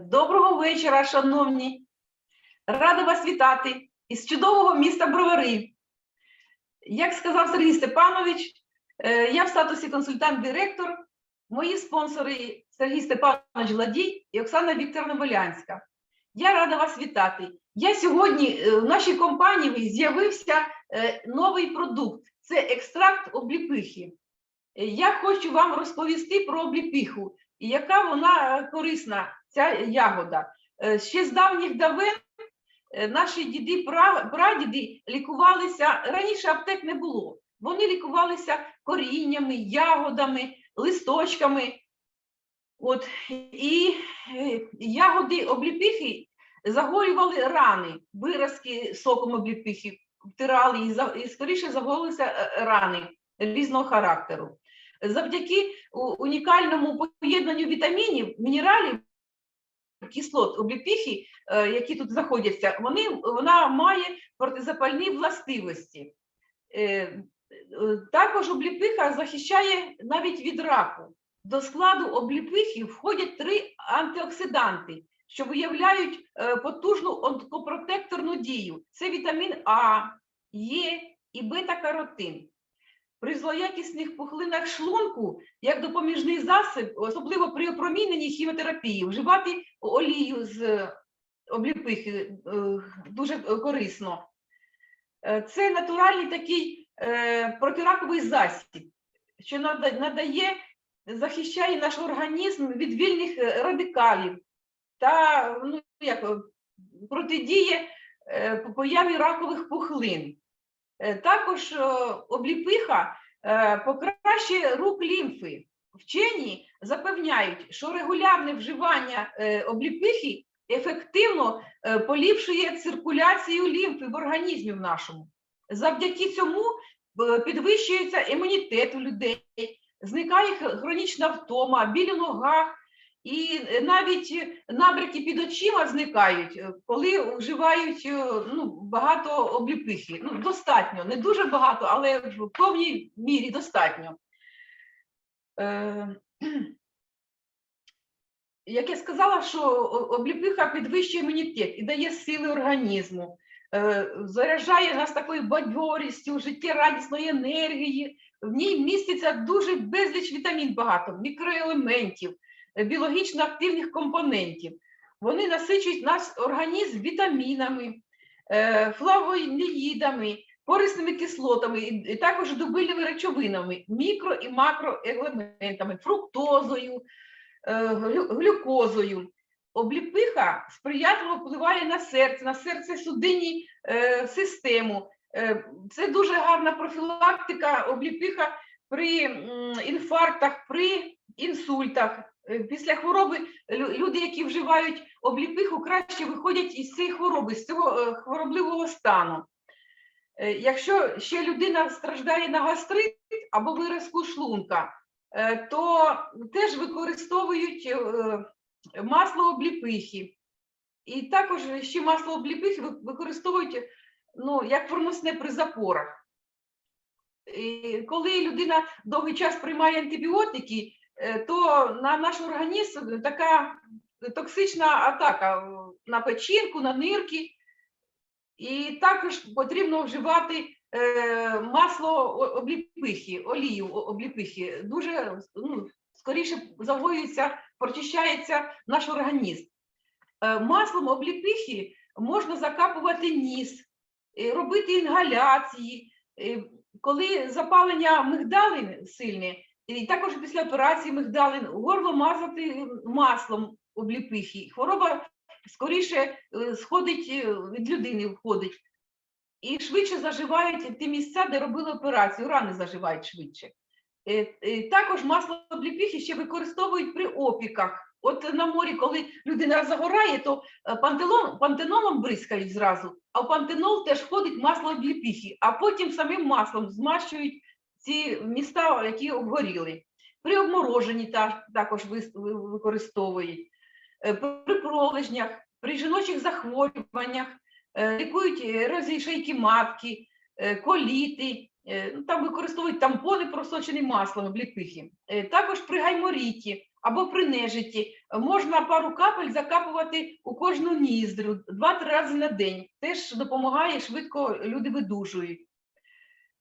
Доброго вечора, шановні. Рада вас вітати із чудового міста Бровари. Як сказав Сергій Степанович, е, я в статусі консультант-директор. Мої спонсори Сергій Степанович Владій і Оксана Вікторовна Волянська. Я рада вас вітати. Я сьогодні е, в нашій компанії з'явився е, новий продукт це екстракт обліпихи. Я хочу вам розповісти про обліпиху і яка вона е, корисна, ця ягода. Е, Ще з давніх давен е, наші діди, прадіди лікувалися, раніше аптек не було. Вони лікувалися коріннями, ягодами, листочками. От, і ягоди обліпихи загоювали рани, виразки соком обліпихи, втирали і, скоріше загоювалися рани різного характеру. Завдяки унікальному поєднанню вітамінів, мінералів, кислот обліпіхи, е, які тут знаходяться, вони, вона має протизапальні властивості. Е, е, Також обліпиха захищає навіть від раку. До складу обліпихи входять три антиоксиданти, що виявляють потужну онкопротекторну дію. Це вітамін А, Е і бета-каротин. При злоякісних пухлинах шлунку, як допоміжний засіб, особливо при опроміненні хіміотерапії, вживати олію з е, обліпихи е, дуже корисно. Е, Це натуральний такий протираковий засіб, що надає, захищає наш організм від вільних радикалів та ну, як, протидіє появі ракових пухлин. Е, Також е, обліпиха е, покращує рух лімфи. Вчені запевняють, що регулярне вживання обліпихи ефективно поліпшує циркуляцію лімфи в організмі в нашому. Завдяки цьому підвищується імунітет у людей, зникає хронічна втома, біль у ногах, і е, навіть набряки під очима зникають, е, коли вживають е, ну, багато обліпихи. Ну, достатньо, не дуже багато, але в повній мірі достатньо. Е, Як я сказала, що обліпиха підвищує імунітет і дає сили організму, е, заряджає нас такою бадьорістю, життєрадісної енергії. В ній міститься дуже безліч вітамін багато, мікроелементів, е, біологічно активних компонентів. Вони насичують наш організм вітамінами, е, флавоїдами, корисними кислотами, і також добильними речовинами, мікро і макроелементами, фруктозою, е, глюкозою. Обліпиха сприятливо впливає на серце, на серце-судинні е, систему. Це дуже гарна профілактика обліпиха при інфарктах, при інсультах. Е, Після хвороби люди, які вживають обліпиху, краще виходять із цієї хвороби, з цього е, хворобливого стану. Е, Якщо ще людина страждає на гастрит або виразку шлунка, то теж використовують масло обліпихи. І також ще масло обліпихи використовують ну, як проносне при запорах. І коли людина довгий час приймає антибіотики, то на наш організм така токсична атака е, на печінку, на нирки. І також потрібно вживати е, масло обліпихи, олію обліпихи. Дуже ну, скоріше загоюється, прочищається наш організм. Е, маслом обліпихи можна закапувати ніс, е, робити інгаляції, е, коли запалення мигдалин сильне, і також після операції мигдалин, горло мазати маслом обліпихи. Хвороба скоріше е, сходить е, від людини, входить. І швидше заживають ті місця, де робили операцію, рани заживають швидше. Е, е, Також масло обліпихи ще використовують при опіках. От на морі, коли людина загорає, то е, пантелон, пантенолом бризкають зразу, а в пантенол теж входить масло обліпихи, а потім самим маслом змащують ці міста, які обгоріли. При обмороженні також використовують, Е, при пролежнях, при жіночих захворюваннях, е, лікують ерозії шийки матки, е, коліти, Е, ну, Там використовують тампони, просочені маслом, обліпихи. Е, Також при гайморіті або при нежиті е, можна пару капель закапувати у кожну ніздрю 2-3 рази на день. Теж допомагає, швидко люди видужують.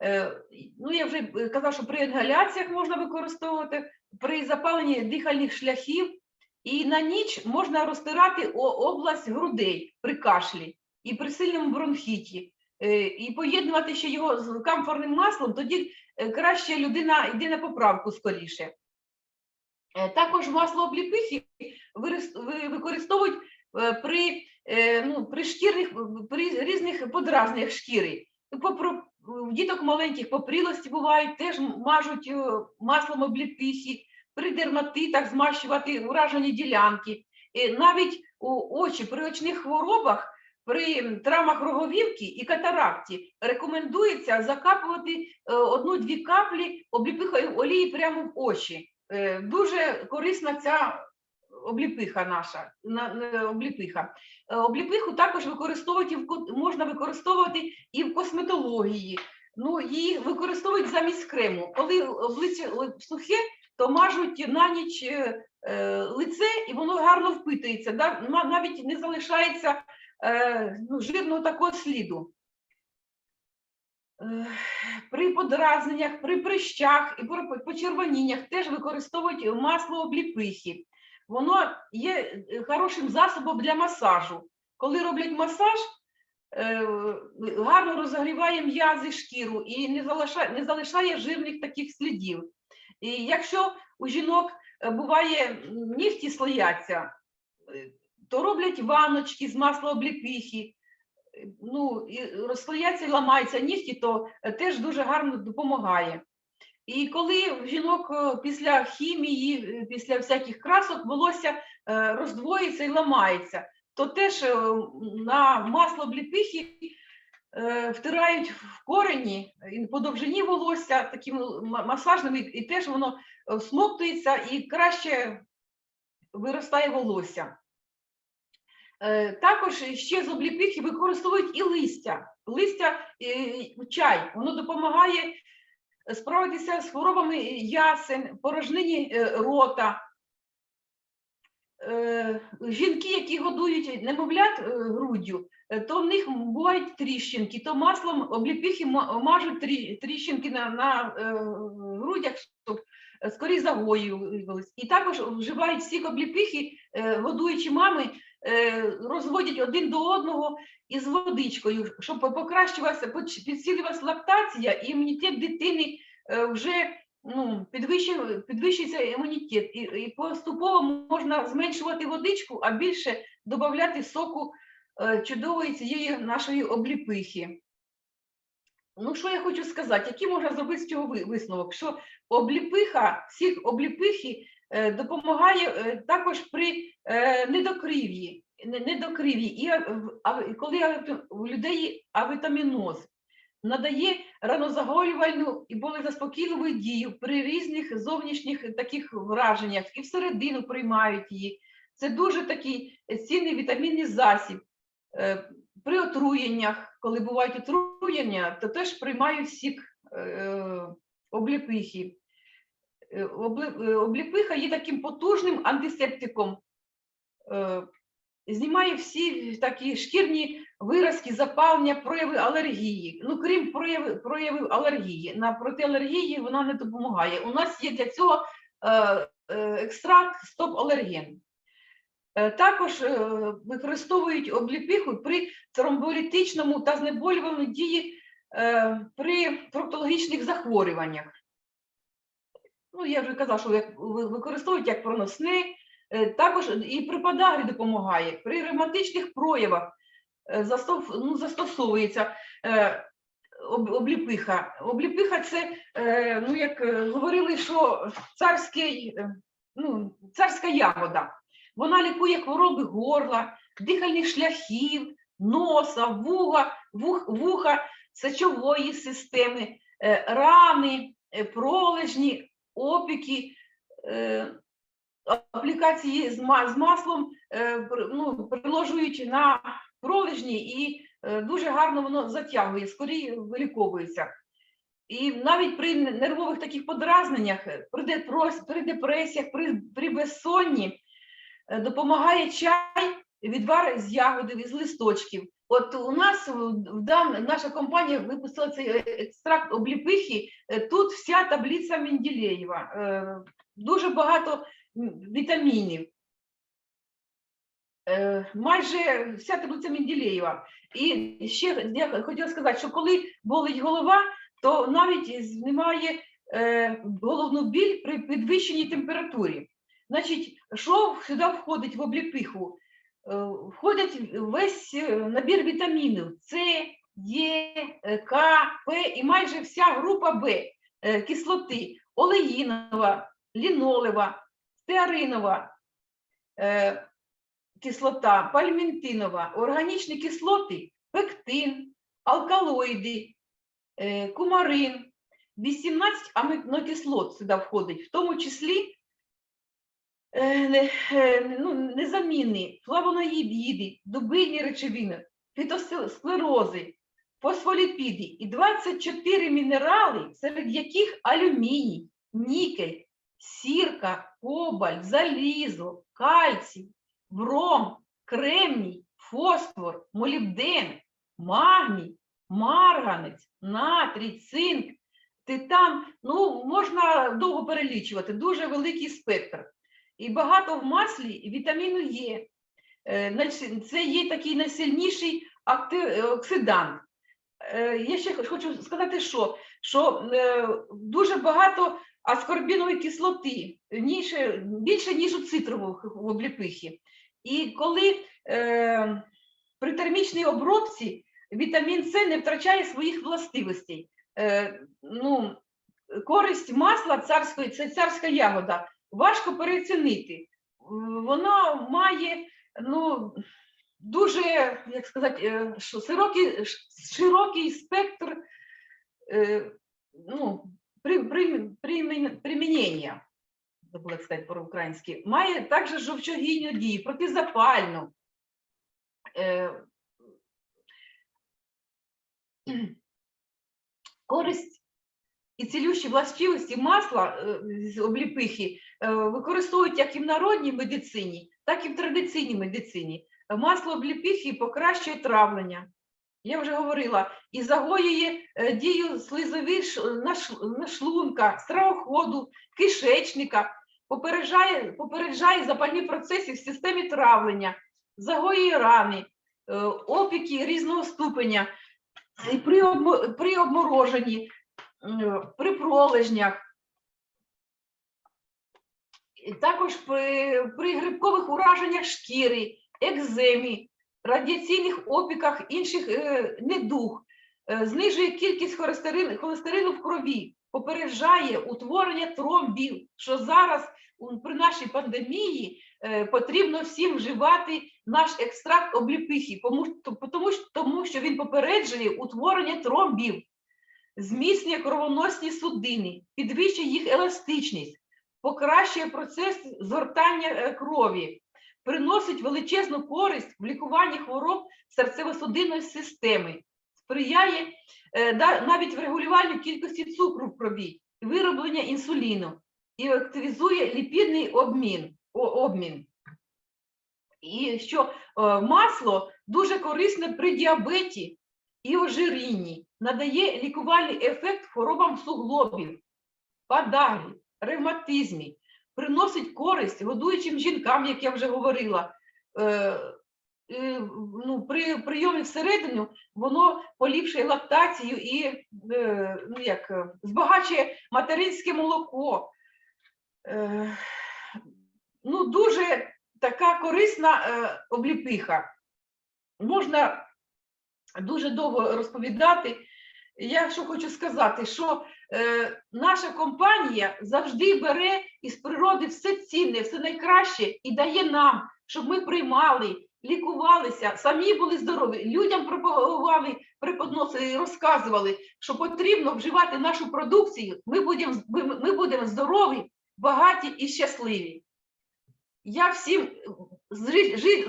Е, Ну, я вже е, казав, що при інгаляціях можна використовувати, при запаленні дихальних шляхів, і на ніч можна розтирати область грудей при кашлі і при сильному бронхіті. Е, І поєднувати ще його з камфорним маслом, тоді краще людина йде на поправку скоріше. Також масло обліпихи використовують при, ну, при шкірних при різних подразненнях шкіри. У діток маленьких попрілості бувають, теж мажуть е, маслом обліпихи, при дерматитах змащувати уражені ділянки. Е, Навіть у очі при очних хворобах, при травмах роговівки і катаракті рекомендується закапувати е, одну-дві каплі обліпихою олії прямо в очі. Дуже корисна ця обліпиха наша. на- на- обліпиха. Е, Обліпиху також використовують і в ко- можна використовувати і в косметології. Ну, її використовують замість крему. Коли обличчя сухе, то мажуть на ніч е, е, лице, і воно гарно впитується. Навіть не залишається ну, жирного такого сліду. При подразненнях, при прищах і при почервоніннях теж використовують масло обліпихи. Воно є е, хорошим засобом для масажу. Коли роблять масаж, е, гарно розігріває м'язи шкіру і не залишає, не залишає жирних таких слідів. І якщо у жінок е, буває нігті слояться, то роблять ванночки з масла обліпихи, е, ну, і розслояться і ламаються нігті, то теж дуже гарно допомагає. І коли в жінок е, після хімії, е, після всяких красок волосся е, роздвоїться і ламається, то теж на масло обліпихи е, втирають в корені по довжині волосся таким масажним, і- теж воно всмоктується і краще виростає волосся. Також ще з обліпихи використовують і листя. Листя чай, воно допомагає справитися з хворобами ясен, порожнині е, рота. Е, Жінки, які годують немовлят е, груддю, то в них бувають тріщинки, то маслом обліпихи мажуть тріщинки на, на грудях, щоб скоріше загоювались. І також вживають всіх обліпихи, годуючі мами, розводять один до одного із водичкою, щоб покращувалася, підсилювалася лактація і імунітет дитини е, вже ну, підвищує- підвищується імунітет. І, і поступово можна зменшувати водичку, а більше додати соку е, чудової цієї нашої обліпихи. Ну, що я хочу сказати, який можна зробити з цього висновок? Що обліпиха, сік обліпихи е, допомагає е, також при е, недокрив'ї, не- недокрив'ї, і коли у людей авітаміноз надає ранозагоювальну і болезаспокійливу дію при різних зовнішніх таких враженнях, і всередину приймають її. Це дуже такий цінний вітамінний засіб. Е, При отруєннях, коли бувають отруєння, то теж приймають сік е, обліпихи. Е, е, Обліпиха є таким потужним антисептиком, е, знімає всі такі шкірні виразки, запалення, прояви алергії. Ну, крім прояви, проявів алергії. На протиалергії вона не допомагає. У нас є для цього е, е, екстракт стоп-алерген. Е, Також е, використовують обліпиху при тромболітичному та знеболювальній дії е, при проктологічних захворюваннях. Ну, я вже казав, що використовують як проносне, Е, Також і при подагрі допомагає, при ревматичних проявах е, ну, застосовується е, обліпиха. Обліпиха це, е, ну як е, говорили, що царський, е, ну, царська ягода. Вона лікує хвороби горла, дихальних шляхів, носа, вуха, вух, вуха, сечової системи, е, рани, е, пролежні, опіки. Аплікації з, з маслом е, ну, приложують на пролежні і е, дуже гарно воно затягує, скоріше виліковується. І навіть при нервових таких подразненнях, е, при, депресіях, при, при безсонні допомагає чай, відвар з ягодів, із листочків. От у нас наша компанія випустила цей екстракт обліпихи. Тут вся таблиця Менделєєва. Дуже багато вітамінів. Е, Майже вся таблиця Менделєєва. І ще я хотіла сказати, що коли болить голова, то навіть знімає е, головну біль при підвищеній температурі. Значить, що сюди входить в обліпиху? Е, Входить весь набір вітамінів С, Е, К, П і майже вся група Б кислоти олеїнова, лінолева, стеаринова е, кислота, пальментинова, органічні кислоти, пектин, алкалоїди, е, кумарин, 18 амінокислот сюди входить, в тому числі е, е, ну, незамінні флавоноїди, дубильні речовини, фітосклерози, фосфоліпіди і 24 мінерали, серед яких алюміній, нікель, сірка, кобальт, залізо, кальцій, бром, кремній, фосфор, молібден, магній, марганець, натрій, цинк, титан. Ну, можна довго перелічувати, дуже великий спектр. І багато в маслі вітаміну Е. Е, Це є такий найсильніший е, оксидант. Я ще хочу сказати, що, що дуже багато аскорбінової кислоти, більше, ніж у цитрових в обліпихі. І коли е, при термічній обробці вітамін С не втрачає своїх властивостей. Е, ну, користь масла царської, це царська ягода, важко переоцінити. М, Воно має ну, дуже, як сказати, е, широкий, широкий спектр е, ну, при, при, примін- примінення, забула сказати по-українськи, має також жовчогінну дію, протизапальну. Е, користь і цілющі властивості масла е, з обліпихи е, використовують як і в народній медицині, так і в традиційній медицині. Масло обліпихи покращує травлення. Я вже говорила, і загоює е, дію слизові нашлунка, стравоходу, кишечника, попереджає, попереджає запальні процеси в системі травлення, загоює рани, е, опіки різного ступеня, і при, обмо- при обмороженні, е, при пролежнях. Також при, при грибкових ураженнях шкіри, екземі, радіаційних опіках, інших е, недуг, е, знижує кількість холестерину, в крові, попереджає утворення тромбів, що зараз при нашій пандемії е, потрібно всім вживати наш екстракт обліпихи, тому, що- він попереджує утворення тромбів, зміцнює кровоносні судини, підвищує їх еластичність, покращує процес згортання крові, приносить величезну користь в лікуванні хвороб серцево-судинної системи, сприяє е, навіть в регулюванню кількості цукру в крові, вироблення інсуліну і активізує ліпідний обмін. обмін. І що е, масло дуже корисне при діабеті і ожирінні, надає лікувальний ефект хворобам суглобів, падагрі, ревматизмі, приносить користь годуючим жінкам, як я вже говорила. Е, е, ну, при прийомі всередину воно поліпшує лактацію і е, ну, як, збагачує материнське молоко. Ну, дуже така корисна обліпиха. Можна дуже довго розповідати. Я що хочу сказати, що е, наша компанія завжди бере із природи все цінне, все найкраще і дає нам, щоб ми приймали, лікувалися, самі були здорові, людям пропагували, преподносили і розказували, що потрібно вживати нашу продукцію. Ми будемо ми, ми будемо здорові, багаті і щасливі. Я всім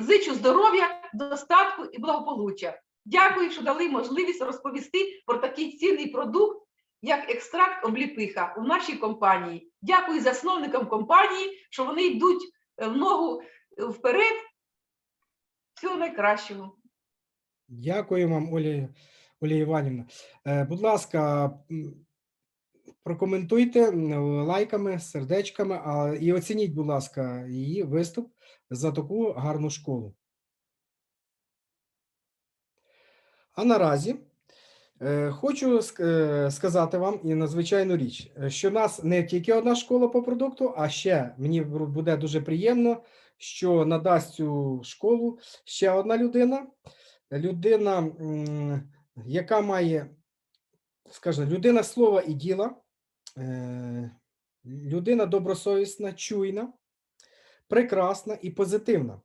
зичу здоров'я, достатку і благополуччя. Дякую, що дали можливість розповісти про такий цінний продукт як екстракт обліпиха у нашій компанії. Дякую засновникам компанії, що вони йдуть е, в ногу е, вперед. Всього найкращого. Дякую вам, Оля, Оля Іванівна. Е, Будь ласка, прокоментуйте лайками, сердечками і оцініть, будь ласка, її виступ за таку гарну школу. А наразі е, хочу е, сказати вам і надзвичайну річ, що в нас не тільки одна школа по продукту, а ще мені буде дуже приємно, що надасть цю школу ще одна людина. Людина, яка має, скажімо, людина слова і діла, е, людина добросовісна, чуйна, прекрасна і позитивна.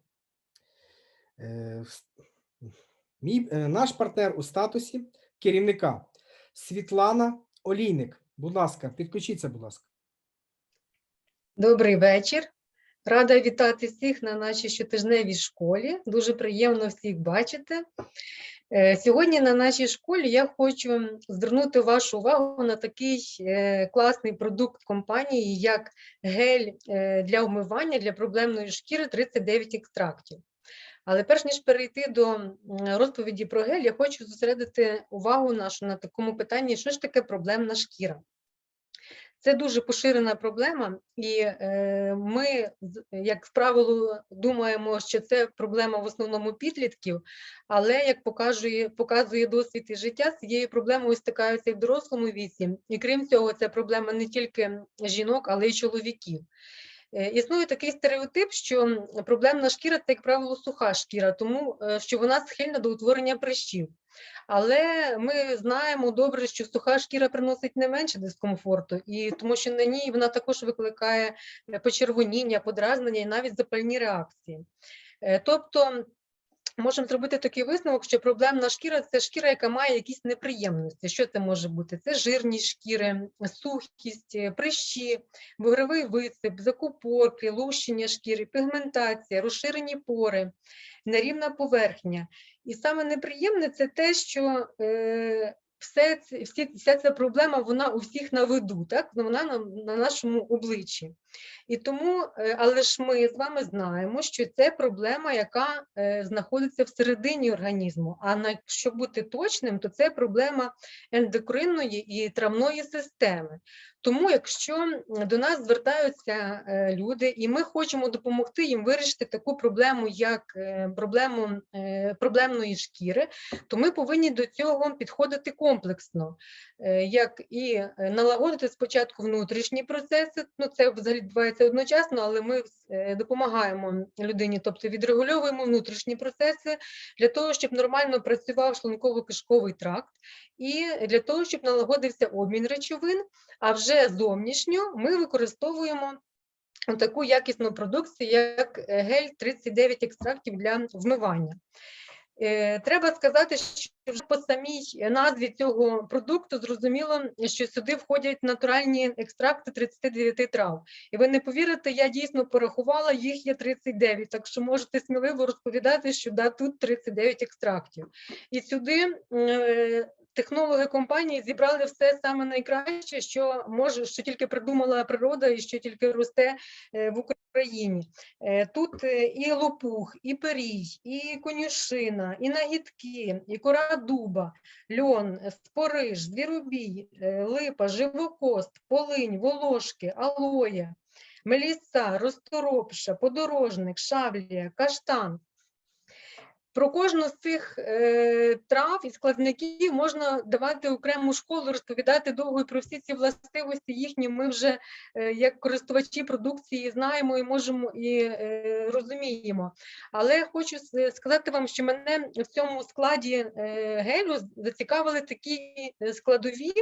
Мій, е, наш партнер у статусі керівника Світлана Олійник. Будь ласка, підключіться, будь ласка. Добрий вечір. Рада вітати всіх на нашій щотижневій школі. Дуже приємно всіх бачити. Е, Сьогодні на нашій школі я хочу звернути вашу увагу на такий е, класний продукт компанії, як гель для вмивання для проблемної шкіри 39 екстрактів. Але перш ніж перейти до розповіді про гель, я хочу зосередити увагу нашу на такому питанні, що ж таке проблемна шкіра. Це дуже поширена проблема, і е, ми, як правило, думаємо, що це проблема в основному підлітків, але як показує, показує досвід і життя, з цією проблемою стикаються і в дорослому віці. І крім цього, це проблема не тільки жінок, але й чоловіків. Е, Існує такий стереотип, що проблемна шкіра це, як правило, суха шкіра, тому е, що вона схильна до утворення прищів. Але ми знаємо добре, що суха шкіра приносить не менше дискомфорту, і тому що на ній вона також викликає е, почервоніння, подразнення і навіть запальні реакції. Тобто можемо зробити такий висновок, що проблемна шкіра це шкіра, яка має якісь неприємності. Що це може бути? Це жирні шкіри, сухість, е, прищі, бугровий висип, закупорки, лущення шкіри, пігментація, розширені пори, нерівна поверхня. І саме неприємне це те, що е, все всі, вся ця проблема вона у всіх на виду, так? Вона на, на нашому обличчі. І тому, е, але ж ми з вами знаємо, що це проблема, яка е, знаходиться всередині організму. А на, щоб бути точним, то це проблема ендокринної і травної системи. Тому, якщо до нас звертаються е, люди, і ми хочемо допомогти їм вирішити таку проблему, як е, проблему е, проблемної шкіри, то ми повинні до цього підходити комплексно, як і налагодити спочатку внутрішні процеси, ну це взагалі відбувається одночасно, але ми допомагаємо людині, тобто відрегульовуємо внутрішні процеси для того, щоб нормально працював шлунково-кишковий тракт, і для того, щоб налагодився обмін речовин. А вже зовнішньо ми використовуємо таку якісну продукцію, як е, гель 39 екстрактів для вмивання. Е, Треба сказати, що вже по самій назві цього продукту зрозуміло, що сюди входять натуральні екстракти 39 трав. І ви не повірите, я дійсно порахувала, їх є 39, так що можете сміливо розповідати, що да, тут 39 екстрактів. І сюди е, технологи компанії зібрали все саме найкраще, що може, що тільки придумала природа і що тільки росте е, в Україні. Е, Тут е, і лопух, і перій, і конюшина, і нагідки, і кора дуба, льон, спориш, звіробій, липа, живокост, полинь, волошки, алоє, меліса, розторопша, подорожник, шавлія, каштан. Про кожну з цих е, трав і складників можна давати окрему школу, розповідати довго про всі ці властивості їхні. Ми вже е, як користувачі продукції знаємо і можемо і е, розуміємо. Але хочу сказати вам, що мене в цьому складі е, гелю зацікавили такі е, складові,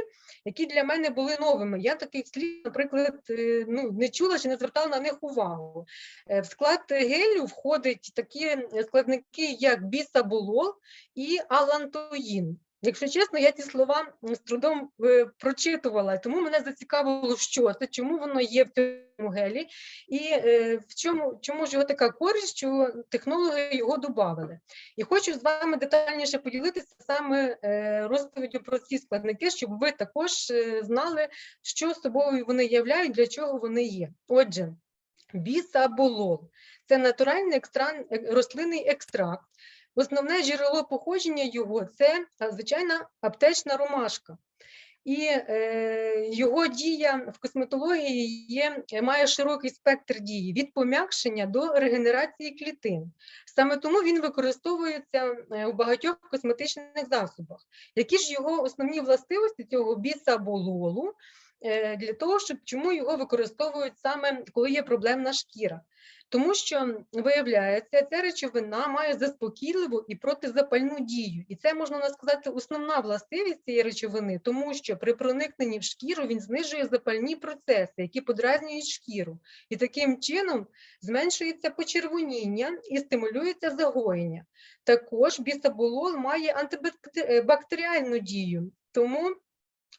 які для мене були новими. Я таких слів, наприклад, е, ну, не чула чи не звертала на них увагу. Е, В склад гелю входять такі складники, як бісаболол і алантоїн. Якщо чесно, я ці слова з трудом е, прочитувала, тому мене зацікавило, що це, чому воно є в цьому гелі, і е, в чому, чому ж його така користь, що технологи його додали. І хочу з вами детальніше поділитися саме е, розповіддю про ці складники, щоб ви також знали, що собою вони являють, для чого вони є. Отже, бісаболол це натуральний екстран, е, рослинний екстракт. Основне джерело походження його це звичайна аптечна ромашка. І е, його дія в косметології є, е, має широкий спектр дії від пом'якшення до регенерації клітин. Саме тому він використовується е, у багатьох косметичних засобах. Які ж його основні властивості цього бісабололу е, для того, щоб чому його використовують саме коли є проблемна шкіра? Тому що виявляється, ця речовина має заспокійливу і протизапальну дію. І це можна сказати основна властивість цієї речовини, тому що при проникненні в шкіру він знижує запальні процеси, які подразнюють шкіру. І таким чином зменшується почервоніння і стимулюється загоєння. Також бісаболол має антибактеріальну дію, тому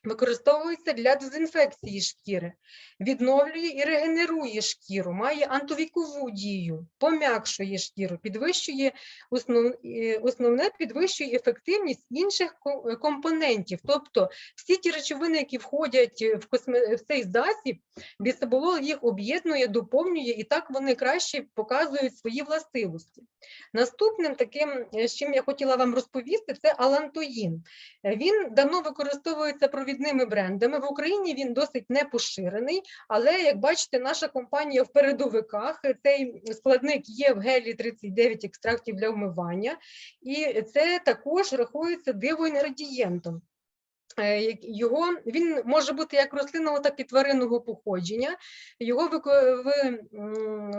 використовується для дезінфекції шкіри, відновлює і регенерує шкіру, має антивікову дію, пом'якшує шкіру, підвищує основ, е, основне підвищує ефективність інших е, компонентів. Тобто всі ті речовини, які входять в, косме, в цей засіб, бісаболол їх об'єднує, доповнює, і так вони краще показують свої властивості. Наступним таким, е, з чим я хотіла вам розповісти, це алантоїн. Він давно використовується провідними брендами. В Україні він досить не поширений, але як бачите, наша компанія в передовиках. Цей складник є в гелі 39 екстрактів для вмивання, і це також рахується дивоінгредієнтом. Е, Його він може бути як рослинного, так і тваринного походження. Його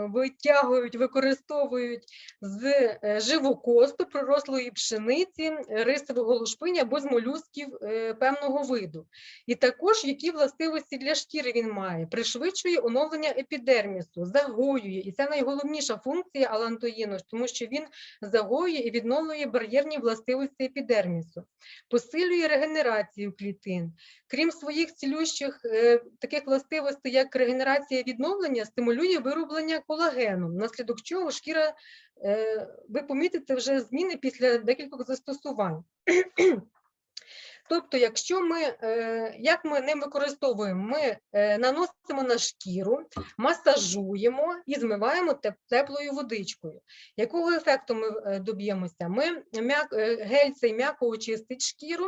витягують, використовують з е, живокосту, пророслої пшениці, рисового лушпиня або з молюсків е, певного виду. І також які властивості для шкіри він має, пришвидшує оновлення епідермісу, загоює, і це найголовніша функція алантоїну, тому що він загоює і відновлює бар'єрні властивості епідермісу, посилює регенерацію клітин. Крім своїх цілющих е, таких властивостей, як регенерація відновлення, стимулює вироблення колагену, внаслідок чого шкіра, е, ви помітите вже зміни після декількох застосувань. Тобто, якщо ми, е, як ми ним використовуємо, ми е, наносимо на шкіру, масажуємо і змиваємо теплою водичкою. Якого ефекту ми е, доб'ємося? Ми гель цей м'яко очистить шкіру,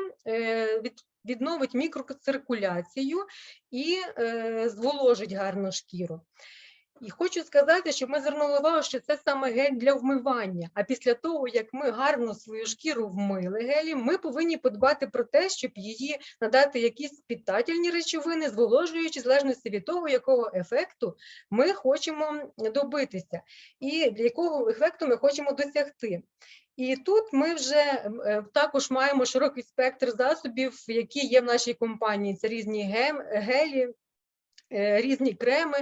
від, відновить мікроциркуляцію і е, зволожить гарно шкіру. І хочу сказати, щоб ми звернули увагу, що це саме гель для вмивання. А після того, як ми гарно свою шкіру вмили гелі, ми повинні подбати про те, щоб її надати якісь питательні речовини, зволожуючи в залежності від того, якого ефекту ми хочемо добитися, і якого ефекту ми хочемо досягти. І тут ми вже е, також маємо широкий спектр засобів, які є в нашій компанії. Це різні гелі, різні креми,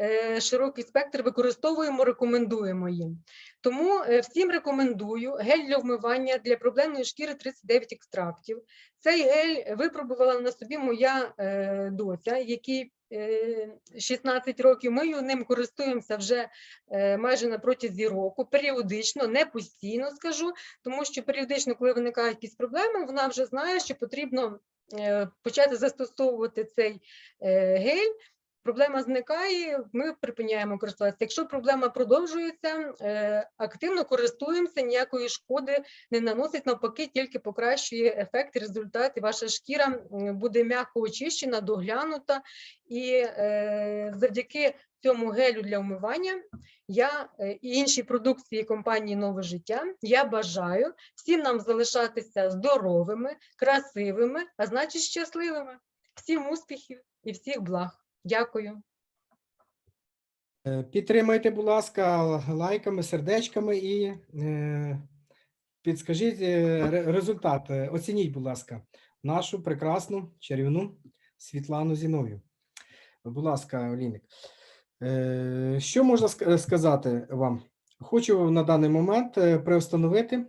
е, широкий спектр використовуємо, рекомендуємо їм. Тому е, всім рекомендую гель для вмивання для проблемної шкіри 39 екстрактів. Цей гель випробувала на собі моя е, доця, який е, 16 років. Ми ним користуємося вже е, майже на протязі року, періодично, не постійно скажу, тому що періодично, коли виникають якісь проблеми, вона вже знає, що потрібно е, почати застосовувати цей е, гель. Проблема зникає, ми припиняємо користуватися. Якщо проблема продовжується, е, активно користуємося, ніякої шкоди не наносить, навпаки, тільки покращує ефект, результат, і ваша шкіра буде м'яко очищена, доглянута, і е, завдяки цьому гелю для вмивання я е, і іншій продукції компанії Нове життя я бажаю всім нам залишатися здоровими, красивими, а значить щасливими. Всім успіхів і всіх благ. Дякую. Е, Підтримайте, будь ласка, лайками, сердечками і е, підскажіть результат. Оцініть, будь ласка, нашу прекрасну чарівну Світлану Зіновію. Будь ласка, Олійник. Е, Що можна сказати вам? Хочу на даний момент е, приостановити